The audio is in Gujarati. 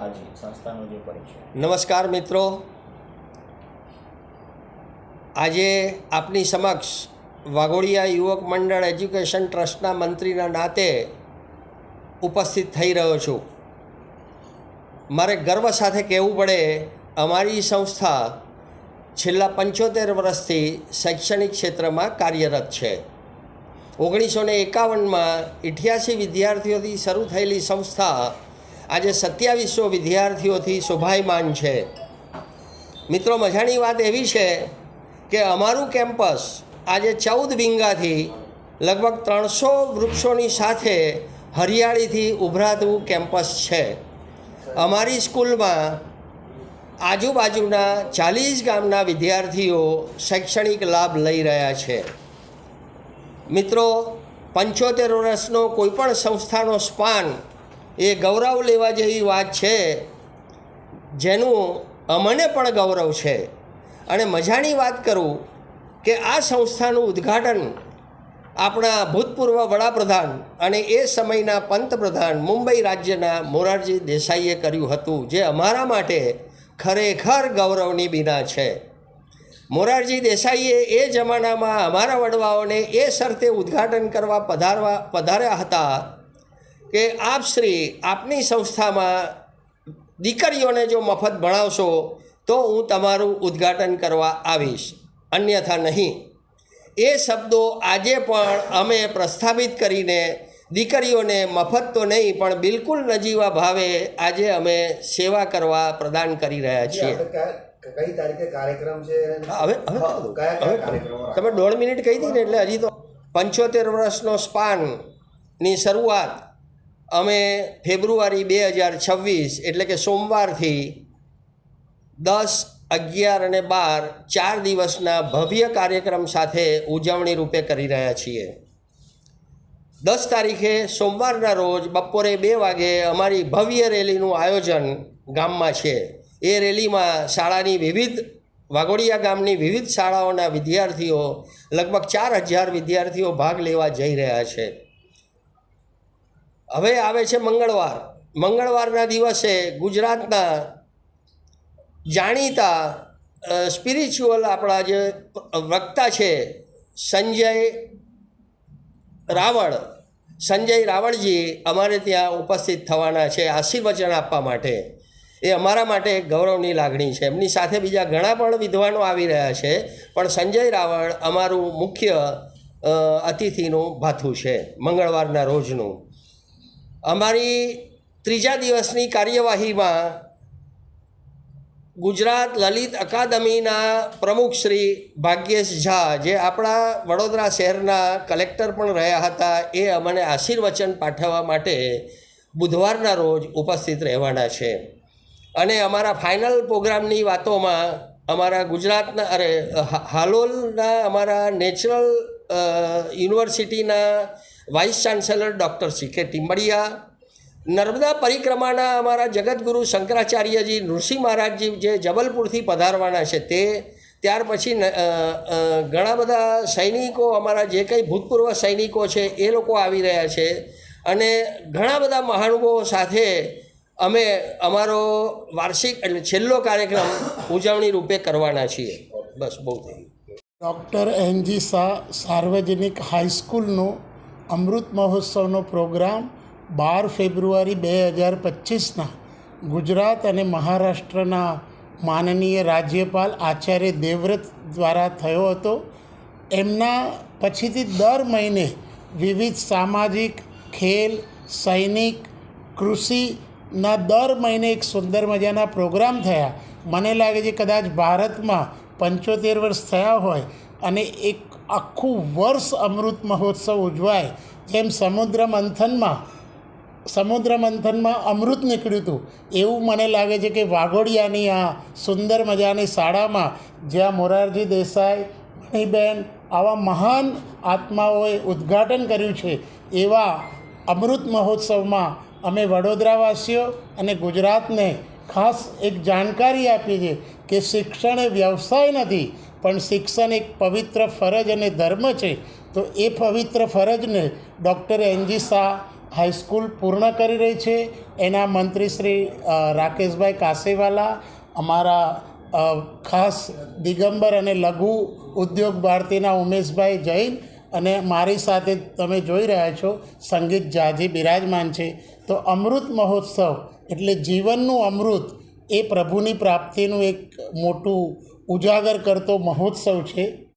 હાજી, સંસ્થાનો જે પરિચય. નમસ્કાર મિત્રો. આજે આપની સમક્ષ વાઘોડિયા યુવક મંડળ એજ્યુકેશન ટ્રસ્ટના મંત્રીના નાતે ઉપસ્થિત થઈ રહ્યો છું. મારે ગર્વ સાથે કહેવું પડે, અમારી સંસ્થા છેલ્લા પંચોતેર વર્ષથી શૈક્ષણિક ક્ષેત્રમાં કાર્યરત છે. ઓગણીસો ને એકાવનમાં અઠ્યાસી વિદ્યાર્થીઓથી શરૂ થયેલી સંસ્થા આજે સત્યાવીસો વિદ્યાર્થીઓથી શોભાયમાન છે. મિત્રો, મજાની વાત એવી છે કે અમારું કેમ્પસ આજે ચૌદ વિંગાથી લગભગ ત્રણસો વૃક્ષોની સાથે હરિયાળીથી ઉભરાતું કેમ્પસ છે. અમારી સ્કૂલમાં આજુબાજુના ચાલીસ ગામના વિદ્યાર્થીઓ શૈક્ષણિક લાભ લઈ રહ્યા છે. મિત્રો, પંચોતેર વર્ષનો કોઈપણ સંસ્થાનો સ્પાન એ ગૌરવ લેવા જેવી વાત છે, જેનું અમને પણ ગૌરવ છે. અને મજાની વાત કરું કે આ સંસ્થાનું ઉદ્ઘાટન આપણા ભૂતપૂર્વ વડાપ્રધાન અને એ સમયના પંતપ્રધાન મુંબઈ રાજ્યના મોરારજી દેસાઈએ કર્યું હતું, જે અમારા માટે ખરેખર ગૌરવની બિના છે. મોરારજી દેસાઈએ એ જમાનામાં અમારા વડવાઓને એ શરતે ઉદ્ઘાટન કરવા પધારવા, પધાર્યા હતા કે આપ શ્રી આપની સંસ્થામાં દીકરીઓને જો મફત ભણાવશો તો હું તમારું ઉદ્ઘાટન કરવા આવીશ. અન્યથા નહીં. એ શબ્દો આજે પણ અમે પ્રસ્થાપિત કરીને દીકરીઓને મફત તો નહીં પણ બિલકુલ નજીવા ભાવે આજે અમે સેવા કરવા પ્રદાન કરી રહ્યા છીએ. કઈ તારીખે કાર્યક્રમ છે? હવે? તમે દોઢ મિનિટ કહી દીધી ને એટલે હજી તો પંચોતેર વર્ષનો સ્પાનની શરૂઆત અમે ફેબ્રુઆરી બે હજાર છવ્વીસ એટલે કે સોમવારથી દસ, અગિયાર અને બાર ચાર દિવસના ભવ્ય કાર્યક્રમ સાથે ઉજવણી રૂપે કરી રહ્યા છીએ. દસ તારીખે સોમવારના રોજ બપોરે બે વાગે અમારી ભવ્ય રેલીનું આયોજન ગામમાં છે. એ રેલીમાં શાળાની વિવિધ, વાઘોડિયા ગામની વિવિધ શાળાઓના વિદ્યાર્થીઓ લગભગ ચાર હજાર વિદ્યાર્થીઓ ભાગ લેવા જઈ રહ્યા છે. હવે આવે છે મંગળવાર. મંગળવારના દિવસે ગુજરાતના જાણીતા સ્પિરિચ્યુઅલ આપણા જે વક્તા છે, સંજય રાવળ. સંજય રાવળજી અમારે ત્યાં ઉપસ્થિત થવાના છે, આશીર્વચન આપવા માટે. એ અમારા માટે ગૌરવની લાગણી છે. એમની સાથે બીજા ઘણા પણ વિદ્વાનો આવી રહ્યા છે, પણ સંજય રાવળ અમારું મુખ્ય અતિથિનું ભાથું છે, મંગળવારના રોજનું. અમારી ત્રીજા દિવસની કાર્યવાહીમાં ગુજરાત લલિત અકાદમીના પ્રમુખ શ્રી ભાગ્યેશ ઝા જે આપણા વડોદરા શહેરના કલેક્ટર પણ રહ્યા હતા, એ અમને આશીર્વચન પાઠવવા માટે બુધવારના રોજ ઉપસ્થિત રહેવાના છે. અને અમારા ફાઇનલ પ્રોગ્રામની વાતોમાં અમારા ગુજરાતના, અરે હાલોલના અમારા નેચરલ યુનિવર્સિટીના વાઇસ ચાન્સેલર ડૉક્ટર સી કે ટીમ્બડિયા નર્મદા પરિક્રમાના અમારા જગતગુરુ શંકરાચાર્યજી નૃસિંહ મહારાજજી જે જબલપુરથી પધારવાના છે તે, ત્યાર પછી ઘણા બધા સૈનિકો અમારા જે કંઈ ભૂતપૂર્વ સૈનિકો છે એ લોકો આવી રહ્યા છે અને ઘણા બધા મહાનુભાવો સાથે અમે અમારો વાર્ષિક એટલે છેલ્લો કાર્યક્રમ ઉજવણી રૂપે કરવાના છીએ. બસ બહુ થઈ ગયું. ડૉક્ટર એનજી શાહ સાર્વજનિક હાઈસ્કૂલનો અમૃત મહોત્સવનો પ્રોગ્રામ બાર ફેબ્રુઆરી બે હજાર પચીસના ગુજરાત અને મહારાષ્ટ્રના માનનીય રાજ્યપાલ આચાર્ય દેવવ્રત દ્વારા થયો હતો. એમના પછીથી દર મહિને વિવિધ સામાજિક, ખેલ, સૈનિક, કૃષિના દર મહિને એક સુંદર મજાના પ્રોગ્રામ થયા. મને લાગે છે કદાચ ભારતમાં પંચોતેર વર્ષ થયા હોય અને એક આખું વર્ષ અમૃત મહોત્સવ ઉજવાય, જેમ સમુદ્ર મંથનમાં સમુદ્ર મંથનમાં અમૃત નીકળ્યું હતું, એવું મને લાગે છે કે વાઘોડિયાની આ સુંદર મજાની શાળામાં જ્યાં મોરારજી દેસાઈ, મણીબેન આવા મહાન આત્માઓએ ઉદ્ઘાટન કર્યું છે, એવા અમૃત મહોત્સવમાં અમે વડોદરાવાસીઓ અને ગુજરાતને ખાસ એક જાણકારી આપી છે કે શિક્ષણ એ વ્યવસાય નથી, પણ શિક્ષણ એક પવિત્ર ફરજ અને ધર્મ છે. તો એ પવિત્ર ફરજને doctor N G Shah high school પૂર્ણ કરી રહી છે. એના મંત્રી શ્રી રાકેશભાઈ કાસેવાલા અમારા ખાસ દિગંબર અને લઘુ ઉદ્યોગ ભારતીના ઉમેશભાઈ જૈન અને મારી સાથે તમે જોઈ રહ્યા છો, સંગીત જાજી બિરાજમાન છે. તો અમૃત મહોત્સવ એટલે જીવનનું અમૃત એ પ્રભુની પ્રાપ્તિનું એક મોટું ઉજાગર કરતો મહોત્સવ છે.